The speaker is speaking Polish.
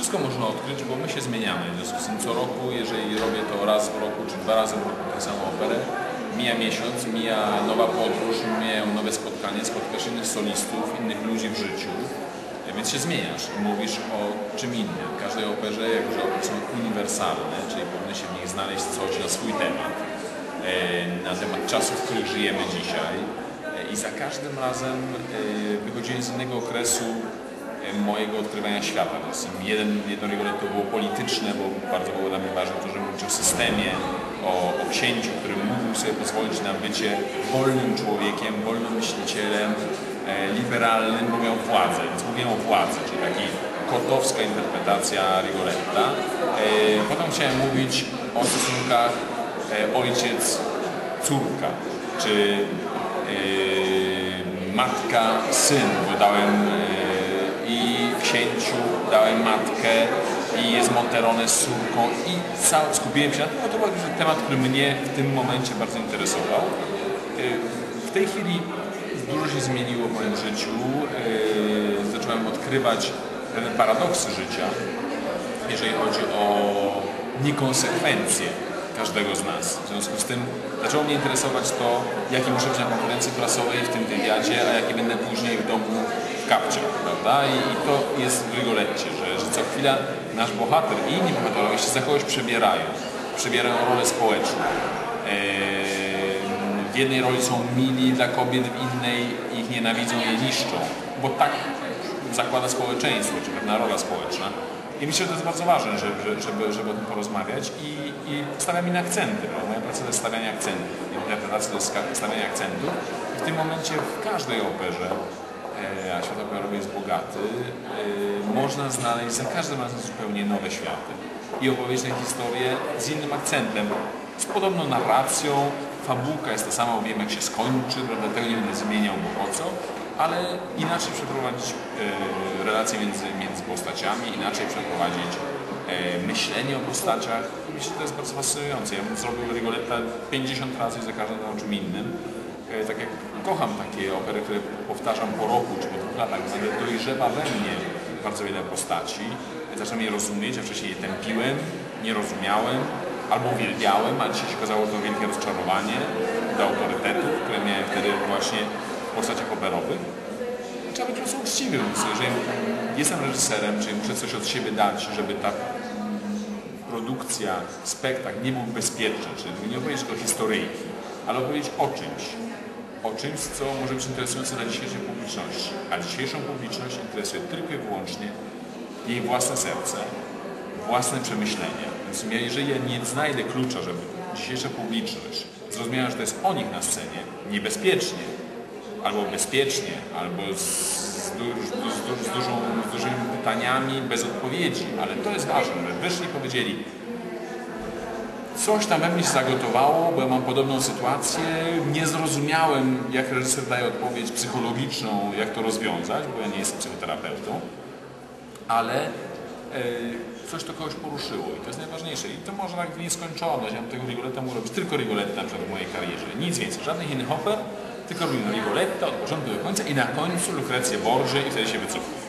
Wszystko można odkryć, bo my się zmieniamy. W związku z tym co roku, jeżeli robię to raz w roku, czy dwa razy w roku tę samą operę, mija miesiąc, mija nowa podróż, mijają nowe spotkania, spotkasz innych solistów, innych ludzi w życiu, e, więc się zmieniasz i mówisz o czym innym. W każdej operze, jako że są uniwersalne, czyli powinno się w nich znaleźć coś na swój temat, e, na temat czasów, w których żyjemy dzisiaj. E, I za każdym razem wychodziłem z innego okresu mojego odkrywania świata. Jeden, jedno Rigoletto było polityczne, bo bardzo było dla mnie ważne to, żeby mówić o systemie, o, o księciu, który mógł sobie pozwolić na bycie wolnym człowiekiem, wolnym myślicielem, e, liberalnym, bo miał władzę. Więc mówiłem o władzy, czyli taki kotowska interpretacja Rigoletta. E, potem chciałem mówić o stosunkach e, ojciec-córka, czy matka-syn, bo dałem i księciu dałem matkę i jest Monterone z córką i cały, skupiłem się na tym, bo to był temat, który mnie w tym momencie bardzo interesował. E, W tej chwili dużo się zmieniło w moim życiu. E, Zacząłem odkrywać pewne paradoksy życia, jeżeli chodzi o niekonsekwencje każdego z nas. W związku z tym zaczęło mnie interesować to, jaki muszę być na konferencji prasowej w tym wywiadzie, a jaki będę później w domu w kapciach, prawda? I, I to jest w Rigoletcie, że, że co chwila nasz bohater i inni bohaterowie się za kogoś przebierają. Przebierają rolę społeczną. W jednej roli są mili dla kobiet, w innej ich nienawidzą, je niszczą, bo tak zakłada społeczeństwo, czy pewna rola społeczna. I myślę, że to jest bardzo ważne, żeby, żeby, żeby o tym porozmawiać i, i stawiam inne akcenty. Bo moja praca to jest stawianie akcentów, interpretacja to jest stawianie akcentów. I w tym momencie w każdej operze, e, a świat operowy jest bogaty, e, można znaleźć za każdym razem zupełnie nowe światy i opowiedzieć tę historię z innym akcentem, z podobną narracją, fabułka jest ta sama, wiem jak się skończy, prawda, tego nie będę zmieniał, bo po co, ale inaczej przeprowadzić e, relacje między, między postaciami, inaczej przeprowadzić e, myślenie o postaciach. Myślę, że to jest bardzo fascynujące. Ja bym zrobił Rigoletta 50 razy za każdym o czym innym. E, tak jak kocham takie opery, które powtarzam po roku czy po dwóch latach, nagle dojrzewa we mnie bardzo wiele postaci. Zaczynam je rozumieć, a wcześniej je tępiłem, nie rozumiałem, albo uwielbiałem, a dzisiaj się okazało to wielkie rozczarowanie do autorytetów, które miałem wtedy właśnie w postaciach operowych. Trzeba być po prostu uczciwym. Jeżeli jestem reżyserem, czyli muszę coś od siebie dać, żeby ta produkcja, spektakl nie był bezpieczny, czyli nie opowiedzieć tylko historyjki, ale opowiedzieć o czymś. O czymś, co może być interesujące dla dzisiejszej publiczności. A dzisiejszą publiczność interesuje tylko i wyłącznie jej własne serce, własne przemyślenia. Więc jeżeli ja nie znajdę klucza, żeby dzisiejsza publiczność zrozumiała, że to jest o nich na scenie, niebezpiecznie, albo bezpiecznie, albo z, z, z, du, z, dużą, z dużymi pytaniami, bez odpowiedzi, ale to jest ważne, że wyszli i powiedzieli coś tam we mnie się zagotowało, bo ja mam podobną sytuację, nie zrozumiałem, jak reżyser daje odpowiedź psychologiczną, jak to rozwiązać, bo ja nie jestem psychoterapeutą, ale e, coś to kogoś poruszyło i to jest najważniejsze. I to może tak w nieskończoność. Ja bym tego Rigoletta mógł robić tylko Rigoletta na przykład w mojej karierze. Nic więcej, żadnych innych oper, tylko robimy Rigoletta od początku do końca i na końcu Lukrecję Borży i wtedy się wycofuję.